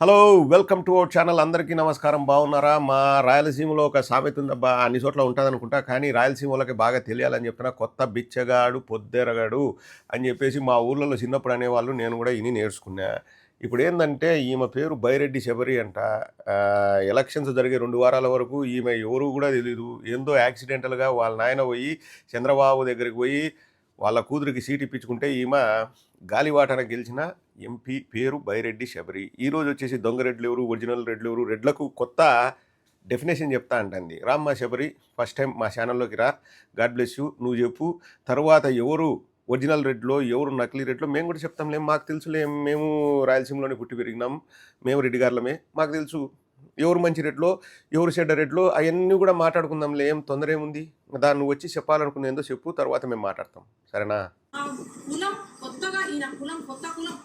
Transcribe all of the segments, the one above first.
Hello welcome to our channel అందరికీ నమస్కారం. బాగున్నారా? మా రాయలసీమలో ఒక సామెత ఉందబ్బా. అన్ని చోట్ల ఉంటుంది అనుకుంటా కానీ రాయలసీమలోకి బాగా తెలియాలని చెప్తున్నా కొత్త బిచ్చగాడు పొద్దెరగాడు అని చెప్పేసి మా ఊర్లలో చిన్నప్పుడు అనేవాళ్ళు నేను కూడా ఇని నేర్చుకున్నా. ఇప్పుడు ఏంటంటే ఈమె పేరు బైరెడ్డి శబరి అంట. ఎలక్షన్స్ జరిగే రెండు వారాల వరకు ఈమె ఎవరు కూడా తెలియదు ఏందో యాక్సిడెంటల్గా వాళ్ళ నాయన పోయి చంద్రబాబు దగ్గరికి పోయి వాళ్ళ కూతురికి సీట్ ఇప్పించుకుంటే ఈమె గాలివాటన గెలిచిన ఎంపీ పేరు బైరెడ్డి శబరి. ఈరోజు వచ్చేసి దొంగ రెడ్లు ఎవరు ఒరిజినల్ రెడ్లు ఎవరు రెడ్లకు కొత్త డెఫినేషన్ చెప్తా అంటుంది. రామ్మ శబరి ఫస్ట్ టైం మా ఛానల్లోకి రా. God bless you. నువ్వు చెప్పు. తర్వాత ఎవరు ఒరిజినల్ రెడ్లో ఎవరు నకిలీ రెడ్లో మేము కూడా చెప్తాంలేం. మాకు తెలుసులే. మేము రాయలసీమలోనే పుట్టి పెరిగినాం. మేము రెడ్డి గారులమే. మాకు తెలుసు. ఎవరు మంచి రెడ్లో ఎవరు చెడ్డ రెడ్లో అవన్నీ కూడా మాట్లాడుకుందాంలే ఏం తొందర ఏముంది? దాన్ని నువ్వు వచ్చి చెప్పాలనుకున్న ఏందో చెప్పు తర్వాత మేము మాట్లాడతాం. సరేనా? ఆ కులం కొత్తగా ఈయన కులం కొత్త కులం.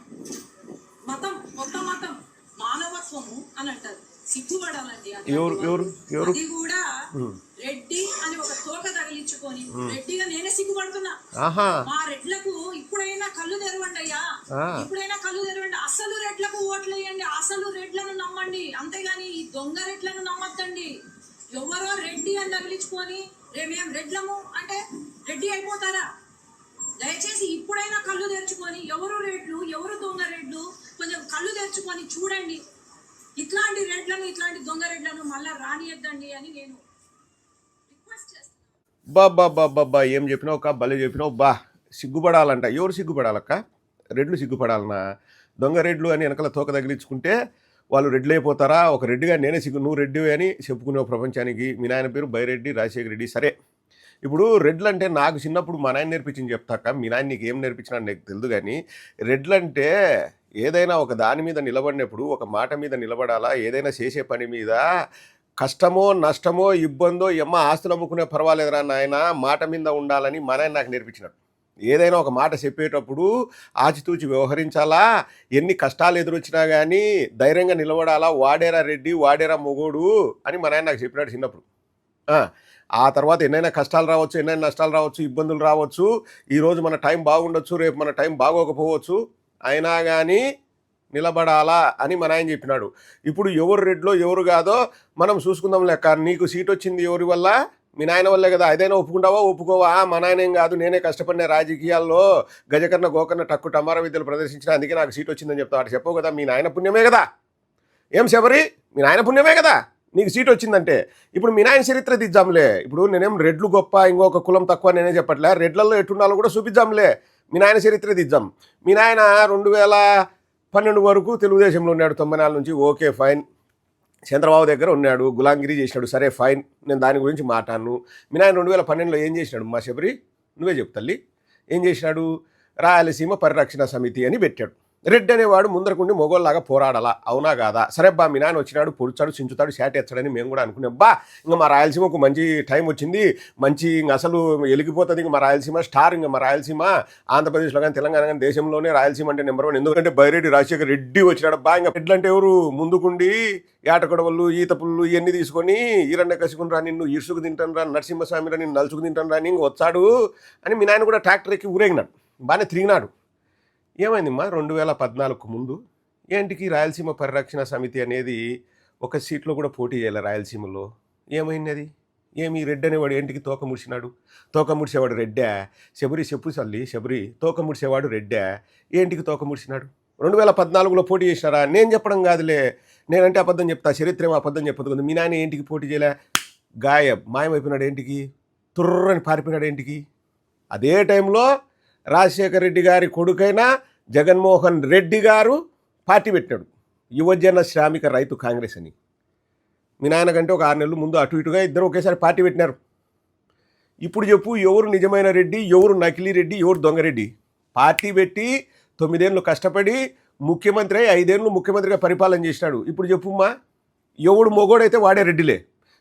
మతం కొత్త మతం. మానవత్వము అని అంటారు. సిగ్గుపడాలండి అది. ఎవరు ఎవరు ఎవరు? అది కూడా ఉమ్. రెడ్డి అని ఒక తోక తగిలించుకొని రెడ్డిగా నేనే సిగ్గుపడుతున్నా. ఆహా. మా రెడ్లకు ఇప్పుడైనా కళ్ళు తెరవండి అయ్యా. ఇప్పుడైనా కళ్ళు తెరవండి. అసలు రెడ్లకు ఓట్లు వేయండి నమ్మండి. అంతేగాని ఈ దొంగ రెడ్లను నమ్మద్దండి. ఎవరో రెడ్డి అని తగిలించుకొని రేమేం రెడ్లము అంటే రెడ్డి అయిపోతారా? దయచేసి ఇప్పుడైనా కళ్ళు తెరుచుకొని ఎవరు రెడ్లు ఎవరు దొంగ రెడ్లు కొంచెం కళ్ళు తెరుచుకొని చూడండి. ఇట్లాంటి రెడ్లను ఇట్లాంటి దొంగ రెడ్లను మళ్ళా రానియద్దండి అని నేను రిక్వెస్ట్ చేస్తాను బా ఏం చెప్పినావు కా భలే చెప్పినావు. బా సిగ్గుపడాలంట. ఎవరు సిగ్గుపడాలక్క? రెడ్లు సిగ్గుపడాలనా? దొంగ రెడ్లు అని వెనకాల తోక తగిలించుకుంటే వాళ్ళు రెడ్లు అయిపోతారా? ఒక రెడ్డిగా నేనే సిగ్గు నువ్వు రెడ్డి అని చెప్పుకునే ప్రపంచానికి మీ నాయన పేరు బైరెడ్డి రాజశేఖర రెడ్డి సరే. ఇప్పుడు రెడ్లు అంటే నాకు చిన్నప్పుడు మా నాయన నేర్పించింది చెప్తాక మీ నాయన నీకు ఏం నేర్పించినా నాకు తెలియదు కానీ రెడ్లు అంటే ఏదైనా ఒక దాని మీద నిలబడినప్పుడు ఒక మాట మీద నిలబడాలా? ఏదైనా చేసే పని మీద కష్టమో నష్టమో ఇబ్బందో ఎమ్మ ఆస్తులు అమ్ముకునే పర్వాలేదురా నాయన మాట మీద ఉండాలని మా నాయన నాకు నేర్పించినాడు. ఏదైనా ఒక మాట చెప్పేటప్పుడు ఆచితూచి వ్యవహరించాలా? ఎన్ని కష్టాలు ఎదురొచ్చినా కానీ ధైర్యంగా నిలబడాలా? వాడేరా రెడ్డి వాడేరా మొగోడు అని మా నాయన నాకు చెప్పినాడు చిన్నప్పుడు. ఆ, తర్వాత ఎన్నైనా కష్టాలు రావచ్చు ఎన్నైనా నష్టాలు రావచ్చు ఇబ్బందులు రావచ్చు. ఈరోజు మన టైం బాగుండొచ్చు రేపు మన టైం బాగోకపోవచ్చు. అయినా కానీ నిలబడాలా అని మన ఆయన చెప్పినాడు. ఇప్పుడు ఎవరు రెడ్లో ఎవరు కాదో మనం చూసుకుందాం లెక్క. నీకు సీట్ వచ్చింది ఎవరి వల్ల? మీ నాయన వల్లే కదా ఏదైనా ఒప్పుకుంటావా? ఒప్పుకోవా? మా నాయన ఏం కాదు నేనే కష్టపడిన రాజకీయాల్లో గజకర్ణ గోకర్ణ టక్కు టమార విద్యలు ప్రదర్శించిన అందుకే నాకు సీట్ వచ్చిందని చెప్తావు. అటు చెప్పవు కదా మీ నాయన పుణ్యమే కదా. ఏం శబరి? మీ నాయన పుణ్యమే కదా నీకు సీట్ వచ్చిందంటే. ఇప్పుడు మీ నాయన చరిత్ర దిద్దాంలే ఇప్పుడు నేనేం రెడ్లు గొప్ప ఇంకొక కులం తక్కువ నేనే చెప్పట్లే. రెడ్లలో ఎట్టున్నాలో కూడా చూపిద్దాంలే. మీ నాయన చరిత్ర దిద్దాం మీ నాయన రెండు వేల పన్నెండు వరకు తెలుగుదేశంలో ఉన్నాడు తొంభై నాలుగు నుంచి. Okay fine. చంద్రబాబు దగ్గర ఉన్నాడు గులాంగిరి చేసినాడు. సరే ఫైన్. నేను దాని గురించి మాట్లాడను. మీ నాయన రెండు వేల పన్నెండులో ఏం చేసినాడు మా శబరి? నువ్వే చెప్తల్లి ఏం చేసినాడు? రాయలసీమ పరిరక్షణ సమితి అని పెట్టాడు. రెడ్డి అనేవాడు ముందరకుండి మొగోళ్ళలాగా పోరాడాలా? అవునా కాదా? సరే బా మీ నాన్న వచ్చినాడు పొడుచాడు చించుతాడు షాట్ ఎత్తాడని మేము కూడా అనుకున్నాం. బా ఇంకా మా రాయలసీమకు మంచి టైం వచ్చింది. మంచి ఇంక అసలు వెలిగిపోతుంది ఇంకా మా రాయలసీమ స్టార్ ఇంకా మా రాయలసీమ. ఆంధ్రప్రదేశ్లో కానీ తెలంగాణ కానీ దేశంలోనే రాయలసీమ అంటే నెంబర్ వన్. ఎందుకంటే బైరెడ్డి రాజశేఖర్ రెడ్డి వచ్చినాడు. బా ఇంకా రెడ్లు అంటే ఎవరు? ముందుకుండి ఏటకొడవలు ఈత పుల్లు ఇవన్నీ తీసుకొని ఈరండ కసుకుని రా నిన్ను ఇరుసుకు తింటాను రా నరసింహస్వామి రా నిన్ను నలుచుకు తింటాను రా ఇంక వచ్చాడు అని మీ నాయన కూడా ట్రాక్టర్ ఎక్కి ఊరేగినాడు. బాగానే తిరిగినాడు. ఏమైందమ్మా రెండు వేల పద్నాలుగుకు ముందు? ఏంటికి రాయలసీమ పరిరక్షణ సమితి అనేది ఒక సీట్లో కూడా పోటీ చేయాలి రాయలసీమలో. ఏమైంది అది ఏమి రెడ్ అనేవాడు ఏంటికి తోక ముడిచినాడు? తోక ముడిచేవాడు రెడ్డా? శబరి చెప్పు చల్లి శబరి. తోక ముడిచేవాడు రెడ్డా? ఏంటికి తోక ముడిచినాడు? రెండు వేల పద్నాలుగులో పోటీ చేసినారా? నేను చెప్పడం కాదులే. నేనంటే అబద్ధం చెప్తా. చరిత్ర అబద్ధం చెప్పదు కదా మీ నాన్న ఏంటికి పోటీ చేయలే? గాయబ్. మాయమైపోయినాడు ఏంటికి? తుర్రని పారిపోయినాడు ఏంటికి? అదే టైంలో రాజశేఖర రెడ్డి గారి కొడుకైనా జగన్మోహన్ రెడ్డి గారు పార్టీ పెట్టాడు. యువజన శ్రామిక రైతు కాంగ్రెస్ అని. మీ నాయనకంటే ఒక ఆరు నెలలు ముందు అటు ఇటుగా ఇద్దరు ఒకేసారి పార్టీ పెట్టినారు. ఇప్పుడు చెప్పు ఎవరు నిజమైన రెడ్డి ఎవరు నకిలీ రెడ్డి ఎవరు దొంగరెడ్డి పార్టీ పెట్టి తొమ్మిదేళ్ళు కష్టపడి ముఖ్యమంత్రి అయి ఐదేళ్ళు ముఖ్యమంత్రిగా పరిపాలన చేసినాడు. ఇప్పుడు చెప్పుమ్మా ఎవడు మొగోడైతే వాడే రెడ్డిలే.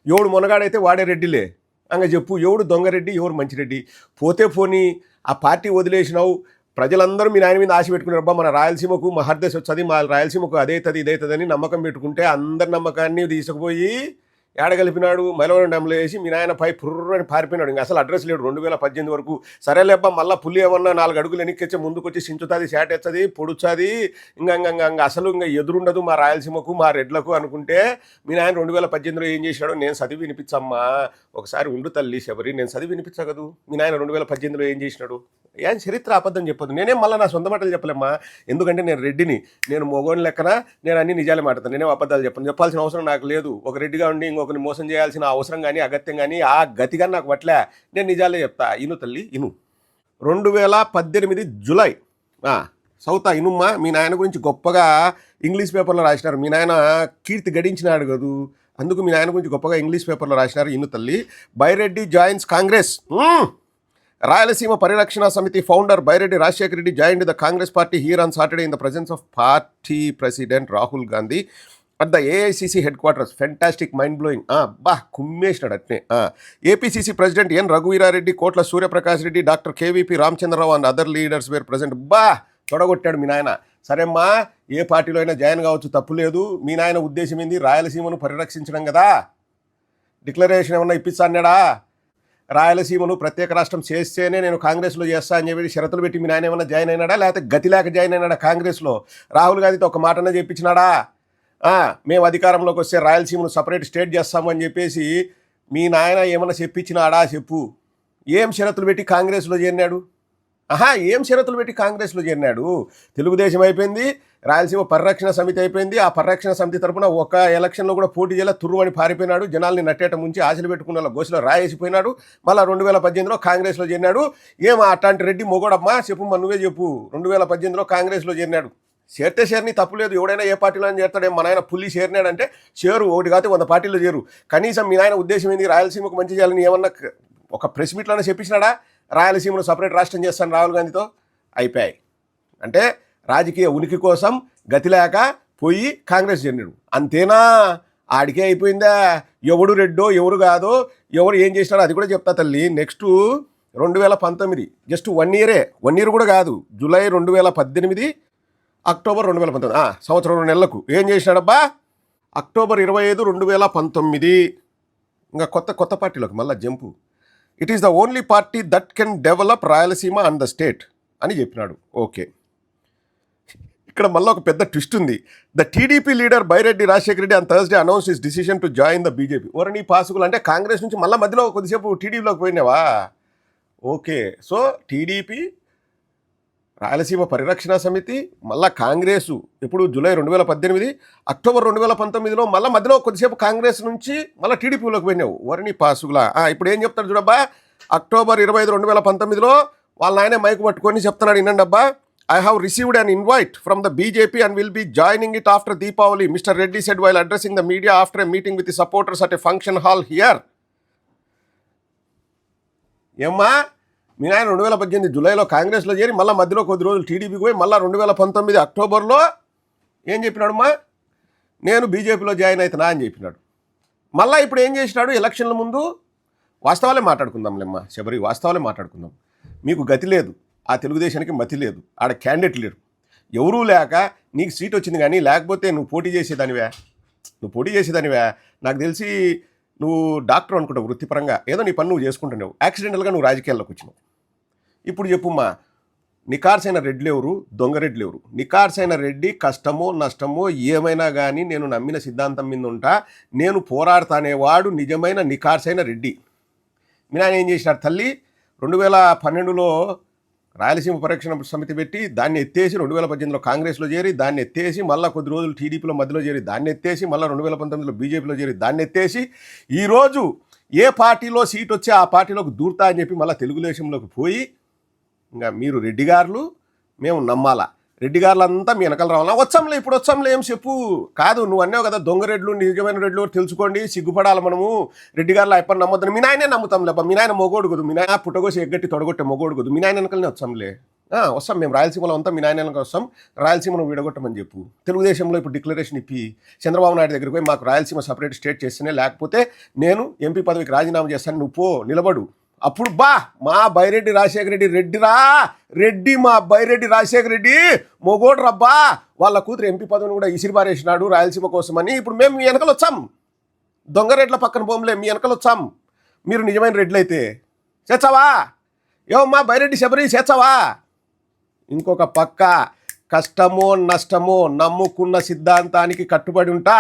ఎవడు మొనగాడైతే వాడే రెడ్డిలే. అంగ చెప్పు ఎవడు దొంగరెడ్డి ఎవరు మంచిరెడ్డి పోతే పోని ఆ పార్టీ వదిలేసినావు ప్రజలందరూ మీ నాయన మీద ఆశ పెట్టుకున్నారు. అబ్బా మన రాయలసీమకు మహర్దశ వచ్చది మా రాయలసీమకు అదైతుంది ఇదైతుందని నమ్మకం పెట్టుకుంటే అందరి నమ్మకాన్ని తీసుకుపోయి ఏడ కలిపినాడు మైలవరం డ్యాంలో వేసి మీ నాయన పై పుర్రని పారిపోయినాడు. ఇంకా అసలు అడ్రస్ లేడు. రెండు వేల పద్దెనిమిది వరకు సరేలేబ్బా మళ్ళీ పులి ఏమన్నా నాలుగు అడుగులు వెనక్కిచ్చే ముందుకొచ్చి సించుతుంది శాటెచ్చది పొడుచుది ఇంకా ఇంకా ఇంకా ఇంకా అసలు ఇంకా ఎదురుండదు మా రాయలసీమకు మా రెడ్లకు అనుకుంటే మీ నాయన రెండు వేల పద్దెనిమిదిలో ఏం చేసినాడు నేను చదివి వినిపించమ్మా. ఒకసారి ఉండు తల్లి శబరి నేను చదివి వినిపించగదు మీ నాయన రెండు వేల పద్దెనిమిదిలో ఏం చేసినాడు? ఏం చరిత్ర అబద్ధం చెప్పదు నేనేం మళ్ళీ నా సొంత మాటలు చెప్పలేమ్మా. ఎందుకంటే నేను రెడ్డిని నేను మొగోని లెక్కన నేను అన్ని నిజాలే మాట్లాడతాను. నేనే అబద్ధాలు చెప్పను. చెప్పాల్సిన అవసరం నాకు లేదు. ఒక రెడ్డిగా ఉండి ఇంకొకరిని మోసం చేయాల్సిన అవసరం కానీ అగత్యం కానీ ఆ గతిగా నాకు పట్లే. నేను నిజాలే చెప్తా. ఇను తల్లి ఇను. రెండు వేల పద్దెనిమిది జులై ఆ, సౌతా ఇనుమ్మా మీ నాయన గురించి గొప్పగా ఇంగ్లీష్ పేపర్లో రాసినారు. మీ నాయన కీర్తి గడించినాడు కదూ? అందుకు మీ నాయన గురించి గొప్పగా ఇంగ్లీష్ పేపర్లో రాసినారు. ఇను తల్లి Byreddy joins Congress. Rayalaseema Parirakshana Samiti founder Byreddy Rajasekhara Reddy join the Congress party. Here on Saturday in the presence of party president Rahul Gandhi. At the AICC headquarters fantastic mind blowing బా కుమ్మేసినాడు అట్నే. APCC president N Raghuveera Reddy Kotla Suryaprakash Reddy doctor KVP Ramachandra Rao and other leaders were president బా తొడగొట్టాడు మీ నాయన. సరేమ్మా ఏ పార్టీలో అయినా join కావచ్చు తప్పు లేదు. మీ నాయన ఉద్దేశం ఏంది? రాయలసీమను పరిరక్షించడం కదా. డిక్లరేషన్ ఏమన్నా ఇప్పిస్తాన్నాడా రాయలసీమను ప్రత్యేక రాష్ట్రం చేస్తేనే నేను కాంగ్రెస్లో చేస్తా అని చెప్పి షరతులు పెట్టి మీ నాయన ఏమన్నా జాయిన్ అయినాడా? లేకపోతే గతి లేక జాయిన్ అయినాడా కాంగ్రెస్లో? రాహుల్ గాంధీతో ఒక మాటనే చెప్పించినాడా? మేము అధికారంలోకి వస్తే రాయలసీమను సపరేట్ స్టేట్ చేస్తాము అని చెప్పేసి మీ నాయన ఏమైనా చెప్పించినాడా చెప్పు. ఏం షరతులు పెట్టి కాంగ్రెస్లో చేరినాడు? ఆహా ఏం షరతులు పెట్టి కాంగ్రెస్లో చేరినాడు? తెలుగుదేశం అయిపోయింది రాయలసీమ పరిరక్షణ సమితి అయిపోయింది ఆ పరిరక్షణ సమితి తరపున ఒక ఎలక్షన్లో కూడా పోటీ చేయాల తుర్రువని పారిపోయినాడు జనాల్ని నట్టేట ముంచి ఆశలు పెట్టుకున్న వాళ్ళ గోసిలో రాయేసిపోయినాడు మళ్ళీ రెండు వేల పద్దెనిమిదిలో కాంగ్రెస్లో చేరినాడు. ఏం అట్లాంటి రెడ్డి మొగోడమ్మా? చెప్పు నువ్వే చెప్పు. రెండు వేల పద్దెనిమిదిలో కాంగ్రెస్లో చేరినాడు. చేరితే చేరని తప్పులేదు ఎవడైనా ఏ పార్టీలో చేస్తాడే మన నాయన పుల్లి చేరినాడంటే చేరు ఒకటి కాదు వంద పార్టీలో చేరు. కనీసం మీ ఆయన ఉద్దేశం ఏంది? రాయలసీమకు మంచి చేయాలని ఏమన్నా ఒక ప్రెస్ మీట్లోనే చెప్పించినాడా రాయలసీమను సపరేట్ రాష్ట్రం చేస్తాను రాహుల్ గాంధీతో అయిపోయాయి. అంటే రాజకీయ ఉనికి కోసం గతి లేక పోయి కాంగ్రెస్ చేరినాడు. అంతేనా? ఆడికే అయిపోయిందా? ఎవడు రెడ్డో ఎవరు కాదో ఎవరు ఏం చేసినారో అది కూడా చెప్తా తల్లి. నెక్స్ట్ రెండు వేల పంతొమ్మిది జస్ట్ వన్ ఇయరే. వన్ ఇయర్ కూడా కాదు. జూలై రెండు వేల పద్దెనిమిది అక్టోబర్ రెండు వేల పంతొమ్మిది. సంవత్సరం రెండు నెలలకు ఏం చేసినాడబ్బా? అక్టోబర్ ఇరవై ఐదు రెండు వేల పంతొమ్మిది. ఇంకా కొత్త కొత్త పార్టీలోకి మళ్ళీ jump. It is the only party that can develop Rayalaseema and the state అని చెప్పినాడు. ఓకే ఇక్కడ మళ్ళీ ఒక పెద్ద ట్విస్ట్ ఉంది. The TDP leader Byreddy Rajasekhara Reddy and Thursday announce is decision to join the BJP ఓరని పాసుకులు అంటే కాంగ్రెస్ నుంచి మళ్ళీ మధ్యలో కొద్దిసేపు టీడీపీలోకి పోయినావా? ఓకే సో టీడీపీ రాయలసీమ పరిరక్షణ సమితి మళ్ళా కాంగ్రెసు. ఇప్పుడు జూలై రెండు వేల పద్దెనిమిది అక్టోబర్ రెండు వేల పంతొమ్మిదిలో మళ్ళీ మధ్యలో కొద్దిసేపు కాంగ్రెస్ నుంచి మళ్ళీ టీడీపీలోకి పోయినావు. వరిని పాసుగులా. ఇప్పుడు ఏం చెప్తాడు చూడబ్బా? అక్టోబర్ ఇరవై ఐదు రెండు వేల పంతొమ్మిదిలో వాళ్ళ ఆయనే మైకు పట్టుకొని చెప్తున్నాడు వినండబ్బా I have received an invite from the BJP and will be joining it after Deepavali Mr Reddy said while addressing the media after a meeting with supporters at a function hall here ఏమ్మా? మీ నాయన రెండు వేల పద్దెనిమిది జూలైలో కాంగ్రెస్లో చేరి మళ్ళీ మధ్యలో కొద్ది రోజులు టీడీపీకి పోయి మళ్ళీ రెండు వేల పంతొమ్మిది అక్టోబర్లో ఏం చెప్పినాడమ్మా నేను బీజేపీలో జాయిన్ అవుతున్నా అని చెప్పినాడు. మళ్ళీ ఇప్పుడు ఏం చేసినాడు? ఎలక్షన్ల ముందు వాస్తవాలే మాట్లాడుకుందాంలేమ్మా శబరి వాస్తవాలే మాట్లాడుకుందాం. మీకు గతి లేదు. ఆ తెలుగుదేశానికి మతి లేదు. ఆడ క్యాండిడేట్ లేరు. ఎవరూ లేక నీకు సీట్ వచ్చింది కానీ లేకపోతే నువ్వు పోటీ చేసేదానివే. నువ్వు పోటీ చేసేదానివే. నాకు తెలిసి నువ్వు డాక్టర్ అనుకుంటావు వృత్తిపరంగా. ఏదో నీ పని నువ్వు చేసుకుంటున్నావు యాక్సిడెంటల్గా నువ్వు రాజకీయాల్లోకి వచ్చినావు. ఇప్పుడు చెప్పుమ్మా నికార్సైన రెడ్లు ఎవరు? దొంగ రెడ్లు ఎవరు? నికార్సైన రెడ్డి కష్టమో నష్టమో ఏమైనా కానీ నేను నమ్మిన సిద్ధాంతం మీద ఉంటా నేను పోరాడతానేవాడు నిజమైన నికార్సైన రెడ్డి. మీ నాయన ఏం చేసినాడు తల్లి? రెండు వేల పన్నెండులో రాయలసీమ పరిరక్షణ సమితి పెట్టి దాన్ని ఎత్తేసి రెండు వేల పద్దెనిమిదిలో కాంగ్రెస్లో చేరి దాన్ని ఎత్తేసి మళ్ళీ కొద్ది రోజులు టీడీపీలో మధ్యలో చేరి దాన్ని ఎత్తేసి మళ్ళీ రెండు వేల పంతొమ్మిదిలో బీజేపీలో చేరి దాన్ని ఎత్తేసి ఈరోజు ఏ పార్టీలో సీట్ వచ్చి ఆ పార్టీలోకి దూరుతా అని చెప్పి మళ్ళీ తెలుగుదేశంలోకి పోయి ఇంకా మీరు రెడ్డి గారులు మేము నమ్మాలా. రెడ్డి గారులు అంతా మీ వెనకాల రావాలా? వచ్చంలే ఇప్పుడు వచ్చంలే ఏం చెప్పు? కాదు నువ్వు అన్నావు కదా దొంగ రెడ్లు నిజమైన రెడ్లు తెలుసుకోండి సిగ్గుపడాలి మనము. రెడ్డి గారులు అయిపోయి నమ్మొద్దని మీ నాయనే నమ్ముతాం లేప మీ నాయన మొగోడు కుదు. మీ నాయన పుట్టగోసి ఎగ్గట్టి తొడగొట్టే మొగోడు కుదు. మీ నాయన వెనకలనే వచ్చాంలే. వస్తాం మేము. రాయలసీమలో అంతా మీ నాయన వెనక వస్తాం. రాయలసీమను విడగొట్టమని చెప్పు. తెలుగుదేశంలో ఇప్పుడు డిక్లరేషన్ ఇప్పి చంద్రబాబు నాయుడు దగ్గరికి పోయి మాకు రాయలసీమ సపరేట్ స్టేట్ చేస్తేనే లేకపోతే నేను ఎంపీ పదవికి రాజీనామా చేస్తాను. నువ్వు పో నిలబడు. అప్పుడు బా మా బైరెడ్డి రాజశేఖర రెడ్డి రెడ్డిరా రెడ్డి మా బైరెడ్డి రాజశేఖర రెడ్డి మొగోడు రబ్బా వాళ్ళ కూతురు ఎంపీ పదవిని కూడా ఇసిరి పారేసినాడు రాయలసీమ కోసమని. ఇప్పుడు మేము మీ వెనకలు వచ్చాం. దొంగ రెడ్ల పక్కన పోంలే మీ వెనకలు వచ్చాం. మీరు నిజమైన రెడ్లు అయితే చేచ్చావా ఏమమ్మా బైరెడ్డి శబరి చేచ్చావా ఇంకొక పక్క కష్టమో నష్టమో నమ్ముకున్న సిద్ధాంతానికి కట్టుబడి ఉంటా.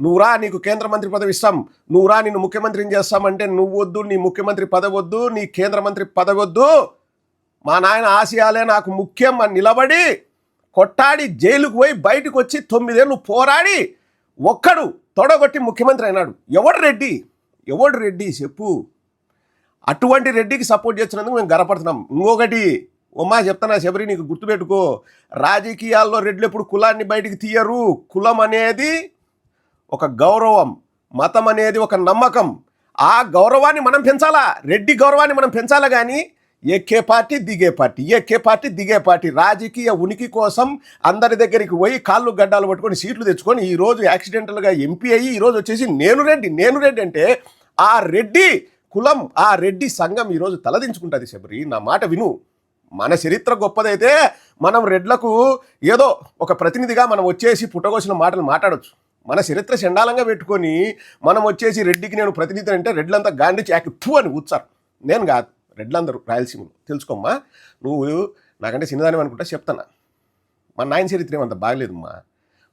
నువ్వురా నీకు కేంద్ర మంత్రి పదవి ఇస్తాం. నువ్వురా నిన్ను ముఖ్యమంత్రిని చేస్తామంటే నువ్వు వద్దు నీ ముఖ్యమంత్రి పదవి వద్దు నీ కేంద్ర మంత్రి పదవి వద్దు. మా నాయన ఆశయాలే నాకు ముఖ్యం అని నిలబడి కొట్టాడి జైలుకు పోయి బయటకు వచ్చి తొమ్మిదేళ్ళు పోరాడి ఒక్కడు తొడగొట్టి ముఖ్యమంత్రి అయినాడు. ఎవడు రెడ్డి? ఎవడు రెడ్డి? చెప్పు. అటువంటి రెడ్డికి సపోర్ట్ చేస్తున్నందుకు మేము గర్వపడుతున్నాం. ఇంకొకటి ఉమ్మా చెప్తానా శబరి నీకు గుర్తుపెట్టుకో. రాజకీయాల్లో రెడ్లు ఎప్పుడు కులాన్ని బయటికి తీయరు. కులం అనేది ఒక గౌరవం మతం అనేది ఒక నమ్మకం. ఆ గౌరవాన్ని మనం పెంచాలా? రెడ్డి గౌరవాన్ని మనం పెంచాలా కానీ ఎక్కే పార్టీ దిగే పార్టీ ఎక్కే పార్టీ దిగే పార్టీ. రాజకీయ ఉనికి కోసం అందరి దగ్గరికి పోయి కాళ్ళు గడ్డాలు పట్టుకొని సీట్లు తెచ్చుకొని ఈ రోజు యాక్సిడెంటల్గా ఎంపీ అయ్యి ఈ రోజు వచ్చేసి నేను రెడ్డి నేను రెడ్డి అంటే ఆ రెడ్డి కులం ఆ రెడ్డి సంఘం ఈరోజు తలదించుకుంటుంది శబరి. నా మాట విను. మన చరిత్ర గొప్పదైతే మనం రెడ్లకు ఏదో ఒక ప్రతినిధిగా మనం వచ్చేసి పుట్టగోసిన మాటలు మాట్లాడొచ్చు. మన చరిత్ర చండాలంగా పెట్టుకొని మనం వచ్చేసి రెడ్డికి నేను ప్రతినిధి అంటే రెడ్లంతా గాంధీ చాకి థూ అని కూర్చారు. నేను కాదు రెడ్లందరూ రాయలసీమలో. తెలుసుకోమ్మా నువ్వు నాకంటే చిన్నదాని అనుకుంటా చెప్తానా? మన నాయన చరిత్ర ఏమంత బాగలేదమ్మా.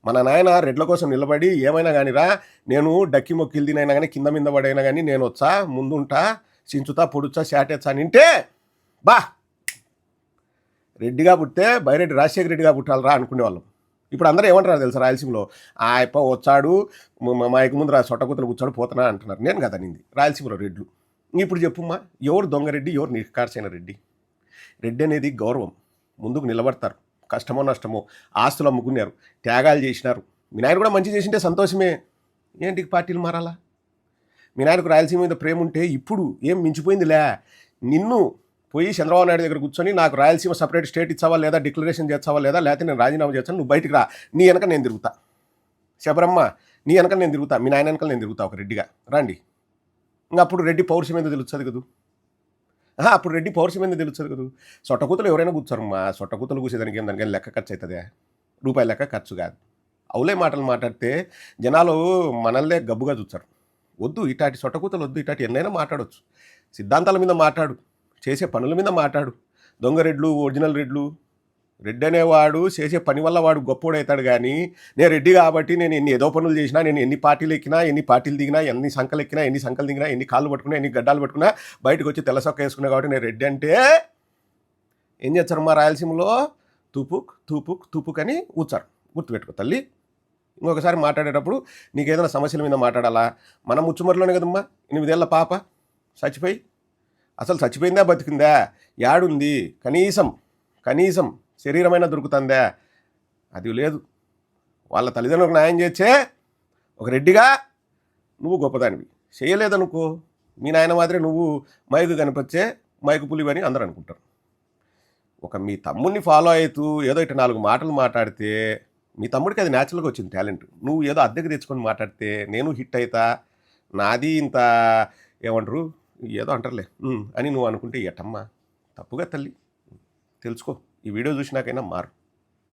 మన నాయన రెడ్ల కోసం నిలబడి ఏమైనా కానీరా నేను డక్కి మొక్కిలు తినైనా కానీ కింద మీద పడైనా కానీ నేను వచ్చా ముందుంటా చించుతా పొడుచా శాటేచ్చా నింటే! బా! రెడ్డిగా పుట్టితే బైరెడ్డి రాజశేఖర రెడ్డిగా పుట్టాలరా అనుకునేవాళ్ళం. ఇప్పుడు అందరూ ఏమంటారు తెలుసు రాయలసీమలో? ఆ అప్ప వచ్చాడు మాయకు మా యొక్క ముందు ఆ సొట్టకూతలు కూర్చోడు పోతున్నా అంటున్నారు. నేను కదనింది రాయలసీమలో రెడ్లు. ఇప్పుడు చెప్పుమ్మా ఎవరు దొంగ రెడ్డి ఎవరు నిష్కార్చైన రెడ్డి? రెడ్డి అనేది గౌరవం. ముందుకు నిలబడతారు. కష్టమో నష్టమో ఆస్తులు అమ్ముకున్నారు త్యాగాలు చేసినారు. మీ నాయన కూడా మంచి చేసింటే సంతోషమే. ఏంటి పార్టీలు మారాలా? మీ నాయనకు రాయలసీమ మీద ప్రేమ ఉంటే ఇప్పుడు ఏం మించిపోయిందిలే? నిన్ను పోయి చంద్రబాబు నాయుడు దగ్గర కూర్చొని నాకు రాయలసీమ సపరేట్ స్టేట్ ఇచ్చావా లేదా డిక్లరేషన్ చేస్తావా లేదా లేకపోతే నేను రాజీనామా చేస్తాను నువ్వు బయటికి రా. నీ వెనక నేను తిరుగుతా. శబరమ్మ నీ వెనక నేను తిరుగుతా. మీ నాయన వెనక నేను తిరుగుతా ఒక రెడ్డిగా. రండి. ఇంకా అప్పుడు రెడ్డి పౌరుషం మీద తెలుస్తుంది కదా? అప్పుడు రెడ్డి పౌరుషం మీద తెలుస్తుంది కదా? సొట్టకూతలు ఎవరైనా కూర్చోరు మా సొట్టకూతలు కూసేదానికి ఏం దానికి లెక్క ఖర్చు అవుతుంది రూపాయి లెక్క ఖర్చు కాదు. అవులే మాటలు మాట్లాడితే జనాలు మనల్లే గబ్బుగా చూస్తారు. వద్దు ఇటాటి సొట్టకూతలు వద్దు ఇటాటి ఎన్నైనా మాట్లాడొచ్చు. సిద్ధాంతాల మీద మాట్లాడు. చేసే పనుల మీద మాట్లాడు. దొంగ రెడ్లు ఒరిజినల్ రెడ్లు. రెడ్డి అనేవాడు చేసే పని వల్ల వాడు గొప్పోడవుతాడు కానీ నేను రెడ్డి కాబట్టి నేను ఎన్ని ఏదో పనులు చేసినా నేను ఎన్ని పార్టీలు ఎక్కినా ఎన్ని పార్టీలు దిగినా ఎన్ని సంకలు ఎక్కినా ఎన్ని సంకలు దిగినా ఎన్ని కాళ్ళు పట్టుకున్నా ఎన్ని గడ్డాలు పట్టుకున్నా బయటకు వచ్చి తెల్ల సొక్క వేసుకున్నా కాబట్టి నేను రెడ్డి అంటే ఏం చేస్తారు మా రాయలసీమలో? తూపుక్ తూపుక్ తూపుక్ అని కూర్చారు గుర్తుపెట్టుకో తల్లి. ఇంకొకసారి మాట్లాడేటప్పుడు నీకు ఏదైనా సమస్యల మీద మాట్లాడాలా? మన ముచ్చుమరిలోనే కదమ్మా. ఎనిమిదేళ్ళ పాప. చచ్చిపోయి అసలు చచ్చిపోయిందా బతికిందా? యాడుంది? కనీసం కనీసం శరీరమైనా దొరుకుతుందా? అది లేదు. వాళ్ళ తల్లిదండ్రులకు న్యాయం చేస్తే ఒక రెడ్డిగా నువ్వు గొప్పదానివి. చేయలేదనుకో. మీ నాయన మాదిరి నువ్వు మైకు కనిపించే మైకు పులివని అందరూ అనుకుంటారు. ఒక మీ తమ్ముడిని ఫాలో అవుతూ ఏదో ఇటు నాలుగు మాటలు మాట్లాడితే మీ తమ్ముడికి అది న్యాచురల్గా వచ్చింది టాలెంట్. నువ్వు ఏదో అద్దెకి తెచ్చుకొని మాట్లాడితే నేను హిట్ అవుతా నాది ఇంత ఏమంటారు? ఏదో అంటారులే. అని నువ్వు అనుకుంటే ఎటమ్మా? తప్పుగా తల్లి. తెలుసుకో. ఈ వీడియో చూసినాకైనా మారు.